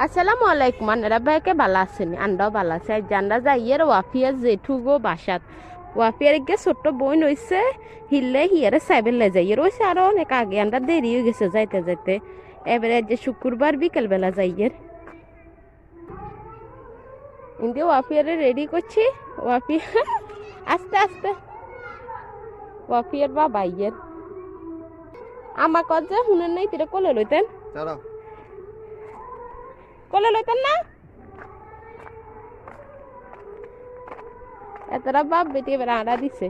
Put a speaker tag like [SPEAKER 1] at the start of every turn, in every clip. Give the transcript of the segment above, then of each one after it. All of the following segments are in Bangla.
[SPEAKER 1] আসসালামু আলাইকুম আনারা ভাইকে ভালো আছেন আন্দাও ভালো আছে জান্ডা যাইয়ের ওয়াফিয়ার জেঠুগো বাসাত ওয়াফিয়ার গে ছোট্ট বই নইছে হিললে হিয়ারে সাইবেল লে যাইয়ের ওইসে আরও অনেক আগে আন্ডা দেরি হয়ে গেছে যাইতে যাইতে এবারে যে শুক্রবার বিকেল বেলা যাইয়ের ইন্দি ওয়াফিয়ারে রেডি করছি ওয়াফিয়া আস্তে আস্তে ওয়াফিয়ার বাবা ইয়ের আমার যে শুনেন নাই তিরে কোলে লইতেন
[SPEAKER 2] চলো
[SPEAKER 1] কোলে লইতেন না? এতটা বাপ বেটি এবার আড়া দিছে।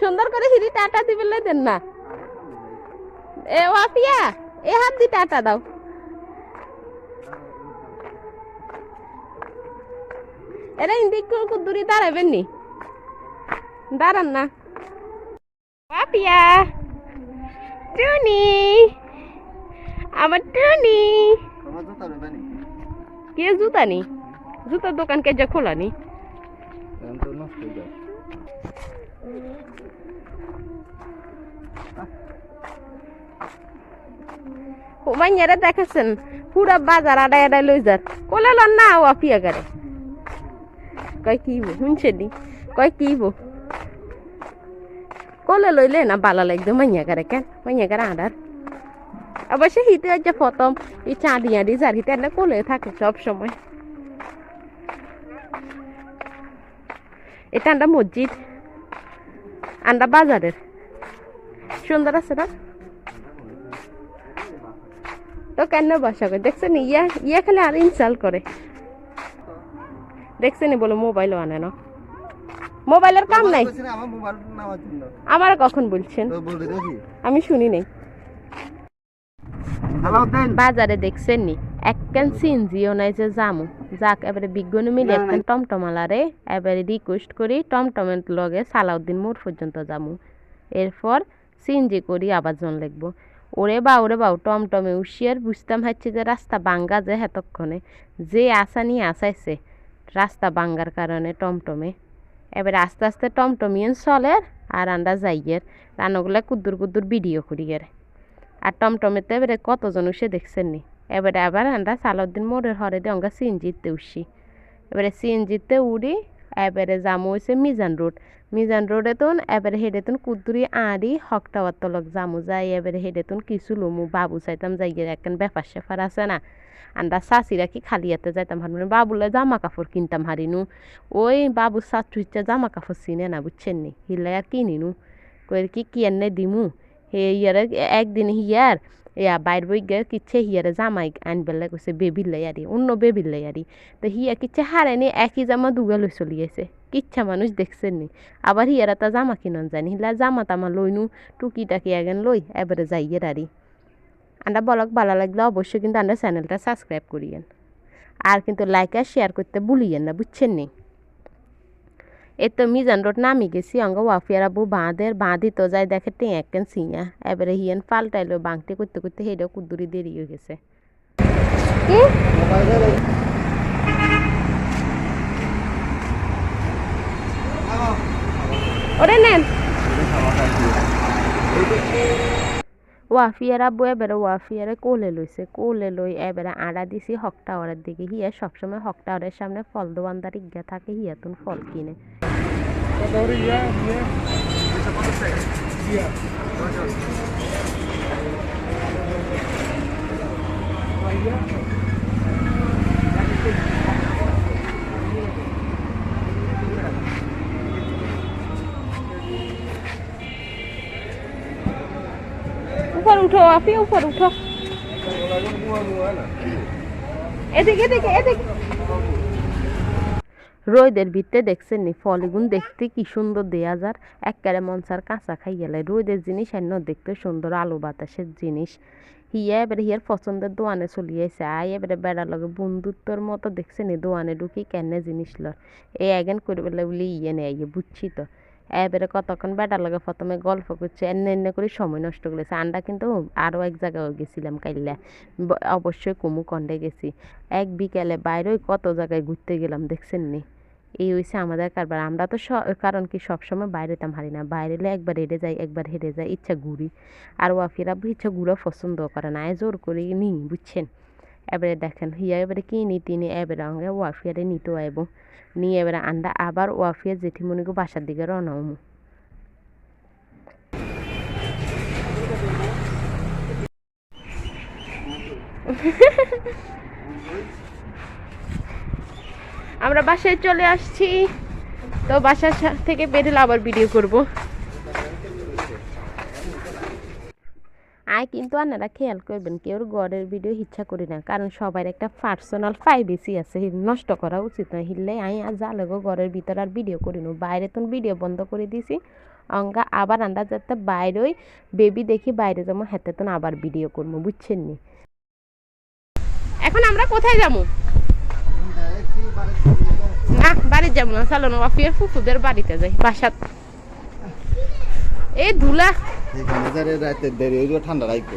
[SPEAKER 1] সুন্দর করে হিরি টাটা দিবে দেন না? এ ওয়াফিয়া, এ হাত দি টাটা দাও। এরা ইন্দি কুদুরি দাঁড়াবেন নি। দাঁড়ান না। পাপিয়া টুনি। আমার টুনি।
[SPEAKER 2] আমার জুতা নেবে নি।
[SPEAKER 1] কে জুতা নি? জুতার দোকান কে যে খোলা নি?
[SPEAKER 2] হয়ে
[SPEAKER 1] হুমাইয়ারে দেখাচ্ছেন পুরা বাজার আড়াই আড়াই লই যার। কোলে লন না ও আপিয়া গারে। নি কয় কি বো লইলে না কেন হিতে যে এই হিতে না কোলে থাকে সব সময় এটা আন্ডা মসজিদ আন্ডা বাজারের সুন্দর আছে না তো কেন বসা করে দেখছেন ইয়া ইয়া খালি আর ইনস্টল করে দেখছেন বলো মোবাইল আনে না। মোবাইলের কাম নাই।
[SPEAKER 2] আমার
[SPEAKER 1] কখন বলছেন? আমি শুনি নাই। বাজারে দেখছেন নি? এক ক্যান সিনজিও নাই যে জামু। যাক এবারে বিজ্ঞানী মিলে
[SPEAKER 2] না, না।
[SPEAKER 1] একটা টমটমালারে এবারে রিকোয়েস্ট করি টমটমের লগে সালাউদ্দিন মোড় পর্যন্ত জামু এরপর সিনজি করি আবার জন লিখব। ওরে বা ওরে বাউ টমটমে উশিয়ার বুঝতাম হচ্ছে যে রাস্তা বাঙ্গা যে হেতক্ষণে। যে আশা নিয়ে আসাইছে। রাস্তা বাঙ্গার কারণে টমটমে। এবারে আস্তে আস্তে টমটমিয়েন চলের আর আন্ডা যাইয়ের। রান্নাগুলা কুদ্দুর কুদ্দুর ভিডিও করি এর। আর টমটমেতে এবারে কতজন উসে দেখছেন নি? এবারে আবার আমরা সালদ্দিন মোড়ের হরে দিয়ে অঙ্গা সিএনজিতে উঠছি এবারে সিএনজিতে উড়ি এবারে যামু হয়েছে মিজান রোড। মিজান রোডে তুন এবারে হেডে তুন কুদ্দুরি, আড়ি হক টাওয়ার তলক যামু। যাই এবারে হেডে তুন কিছু লমু, বাবু চাইতাম যাই একখান ব্যাপার স্যাপার আছে না। আন্দা চাষিরা কি খালিয়াতে যাইতাম হারমোনি বাবুলে জামা কাপড় কিনতাম হারিনু ওই বাবু ইচ্ছা জামা কাপড় চিনে না, বুঝছেন নি? হিলে আর কিনিনু কই কি কি এনে দিমু? হে ইয়ারে একদিন হিয়ার ইয়া বাইর বই গে কিচ্ছে হিয়ারে জামাই আনবেলে কইছে বেবিলে ইয়ারি অন্য বেবিলে ইয়ারি তো হিয়া কিচ্ছে হারেনি একই জামা দুগা লই চলি গেছে কিচ্ছা মানুষ দেখছেন নি আবার হিয়ারা তা জামা কিনন জানি হিলা জামা তামা লইনু টুকি টাকি এগেন লই এবারে যাইয়ে আরি আন্ডা বলক ভালো লাগলে অবশ্যই কিন্তু আন্ডা চ্যানেলটা সাবস্ক্রাইব করিয়েন আর কিন্তু লাইক আর শেয়ার করতে ভুলিয়েন না বুঝছেন নি এই তো মিজান রোড নামি গেছি অঙ্গ ওয়াফিয়ার আবু বাঁধের বাঁধি তো যাই দেখে টেঁ একখান সিঙা এবারে হিয়ান পাল্টাইলো বাংটি করতে করতে হেডে কুদ্দুরি দেরি হয়ে গেছে ওরে নেন ওয়াফিয়ার আব্বু এবারে ওয়াফিয়ারে কোলে লইছে কোলে লই এবারে আড়া দিছি হক টাওয়ারের দিকে হিয়া সবসময় হক টাওয়ারের সামনে ফল দোকানদার ইজ্ঞা থাকে হিয়াতুন ফল কিনে উপর উঠো আফি উপর উঠো। এদিকে এদিকে এদিকে। রোদের ভিতরে দেখছেন নি, ফলগুন দেখতে কি সুন্দর দেয়া যার একবারে মনসার কাঁচা খাই গেলে রোদের জিনিস এন্ন দেখতে সুন্দর, আলু বাতাসের জিনিস। হিয়া এবারে হিয়ার পছন্দের দোয়ানে চলিয়েছে আই এবারে বেড়ার লগে বন্ধুত্বর মতো দেখছে নি, দোয়ানে ঢুকি কেনে জিনিস লর এই এগেন করে বলে ইয়ে নেই ইয়ে বুঝছি তো। এবারে কতক্ষণ বেটার লগে? প্রথমে গল্প করছে, এনে এনে করে সময় নষ্ট করেছে। আন্ডা কিন্তু আরও এক জায়গায় গেছিলাম কাইল্লা ব- অবশ্যই কুমু কন্ডে গেছি। এক বিকেলে বাইরে কত জায়গায় ঘুরতে গেলাম, দেখছেন নি? এই হয়েছে আমাদের কারবার। আমরা তো কারণ কি সবসময় বাইরে যেতাম হারি না। বাইরে একবার হেঁটে যাই, একবার হেঁটে যাই, ইচ্ছা ঘুরি। আর ওয়াফিরা ইচ্ছা ঘুরা পছন্দ করে না। জোর করে নি বুঝছেন? এবারে দেখেন, হিয়া এবারে কি নি তিনি এবারে আমাকে ওয়াফিয়ারে নিতে আইব। নিয়ে এবারে আন্দা আবার ওয়াফিয়া জেঠিমণিকে বাসার দিকে রওনা আমরা বাসায় চলে আসছি। তো বাসার থেকে বেরোলে আবার ভিডিও করব। আয় কিন্তু আপনারা খেয়াল করবেন, কেউ ঘরের ভিডিও ইচ্ছা করি না। কারণ সবার একটা পার্সোনাল প্রাইভেসি আছে নষ্ট করা উচিত নয়। হিললে আই আর যা লাগো ঘরের ভিতর আর ভিডিও করি না। বাইরে তো ভিডিও বন্ধ করে দিছি। অঙ্গা আবার আন্দাজ যাতে বাইরেই বেবি দেখি, বাইরে যেমন হাতে তো আবার ভিডিও করব, বুঝছেন নি? এখন আমরা কোথায় যাব? না, বাড়ি যাব না, চলো না ফুফুদের বাড়িতে যাই, বাসাত। এই ধুলা
[SPEAKER 2] এখানে যারে রাতে দেরি হইল ঠান্ডা রাখব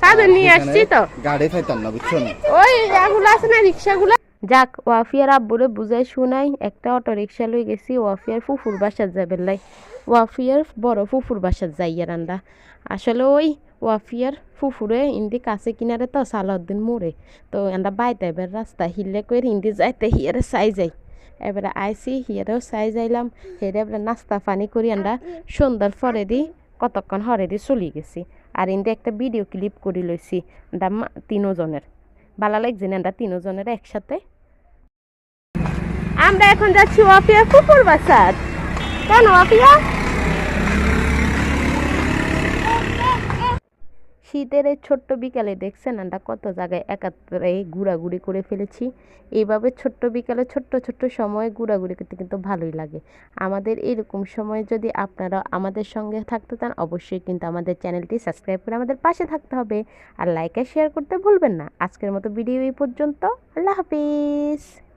[SPEAKER 1] সাদে নিয়ে আসছি তো।
[SPEAKER 2] গাড়ি পাইতাম না বুঝছ? না
[SPEAKER 1] ওই এগুলো আছে না রিক্সাগুলো? যাক ওয়াফিয়ার আব্বুরে বুঝাই শুনাই একটা অটো রিক্সা লই গেছি ওয়াফিয়ার ফুফুর বাসার যাবে লাই। ওয়াফিয়ার বড় ফুফুর বাসার যাইয়া রান্দা। আসলে ওই ওয়াফিয়ার ফুফুরে ইন্দি কাছে কিনারে তো সালাউদ্দিন মোড়ে। তো আমরা বাইতে রাস্তা হিলে করে ইন্দি যাইতে হিয়ারে চাই যাই। এবারে আইসি, হিয়ারেও চাই যাইলাম। হেরে এবারে নাস্তা পানি করি আমরা। সুন্দর পরে দি কতক্ষণ হরে দি চলি গেছি। আর ইন্দি একটা ভিডিও ক্লিপ করে লইছি আমরা তিনজনের। ভালো লাগছে না আমরা তিনজনের একসাথে? আমরা এখন যাচ্ছি ওয়াফিয়া কুকুর বাসার। কেন ওয়াফিয়া শীতের এই ছোট্ট বিকালে দেখছেন আমরা কত জায়গায় একাত্রে ঘোরাঘুরি করে ফেলেছি। এইভাবে ছোট্ট বিকালে ছোট্ট ছোট্ট সময় ঘোরাঘুরি করতে কিন্তু ভালোই লাগে। আমাদের এরকম সময় যদি আপনারা আমাদের সঙ্গে থাকতে চান, অবশ্যই কিন্তু আমাদের চ্যানেলটি সাবস্ক্রাইব করে আমাদের পাশে থাকতে হবে। আর লাইক আর শেয়ার করতে ভুলবেন না। আজকের মতো ভিডিও এই পর্যন্ত। আল্লাহ হাফিজ।